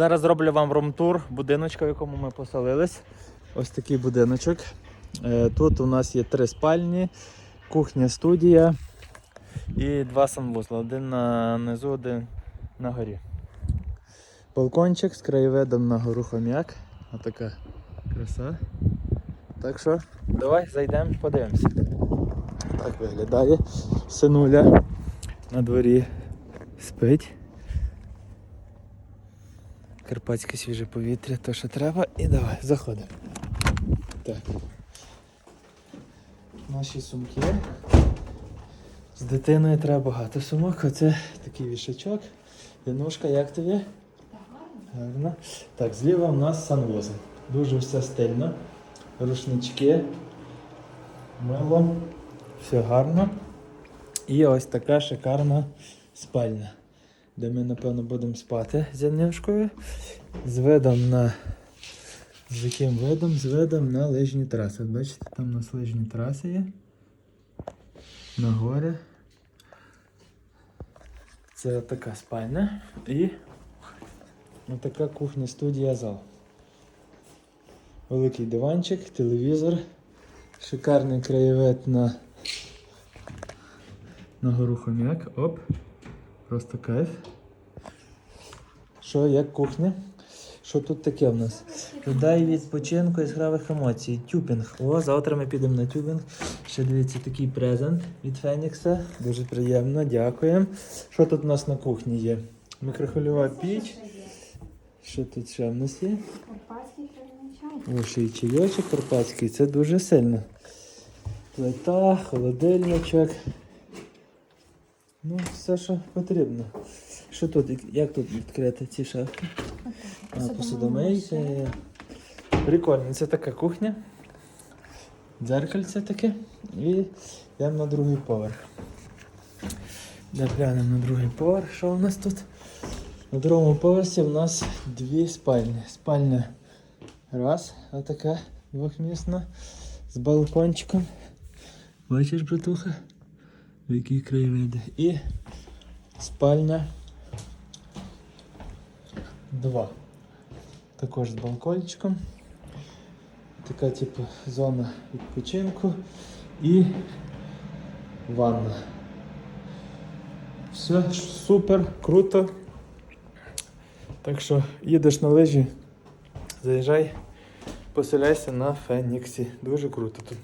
Зараз зроблю вам румтур будиночка, в якому ми поселились. Ось такий будиночок. Е, Тут у нас є три спальні, кухня, студія і два санвузла. Один на низу, один на горі. Балкончик з краєвидом на гору хом'як. Отака краса. Так що, давай зайдемо, подивимося. Так виглядає. Синуля на дворі спить. Карпатське свіже повітря, то що треба. І давай, заходимо. Так. Наші сумки. З дитиною треба багато сумок. Оце такий вішачок. Янушка, як тобі? Гарно. Так, зліва в нас санвузол. Дуже все стильно. Рушнички. Мило. Все гарно. І ось така шикарна спальня, де ми, напевно, будемо спати з Янушкою. З видом на. З яким видом? З видом на лижні траси. Бачите, там у нас лижні траси є. На горі. Це така спальня. І така кухня, студія, зал. Великий диванчик, телевізор, шикарний краєвид на, на гору хом'як. Оп. Просто кайф. Що, як кухня? Що тут таке в нас? Додай відпочинку яскравих емоцій. Тюбінг. О, завтра ми підемо на тюбінг. Ще дивіться такий презент від Фенікса. Дуже приємно, дякуємо. Що тут у нас на кухні є? Мікрохвильова піч. Що тут ще в нас є? Карпатський чай. О, ще й чайочок карпатський, це дуже сильно. Плита, холодильничок. Ну, все, що потрібно. Що тут? Як тут відкрити ці шафки? А, посудомийка. Прикольно, це така кухня. Дзеркальце таке. І йдемо на другий поверх. Де глянемо на другий поверх, що у нас тут? На другому поверсі в нас дві спальні. Спальня раз, отака двохмісна з балкончиком. Бачиш, братуха? Які краєвиди. І спальня два. Також з балкончиком. Така типу зона відпочинку і ванна. Все супер, круто. Так що їдеш на лижі, заїжджай, поселяйся на Феніксі. Дуже круто тут.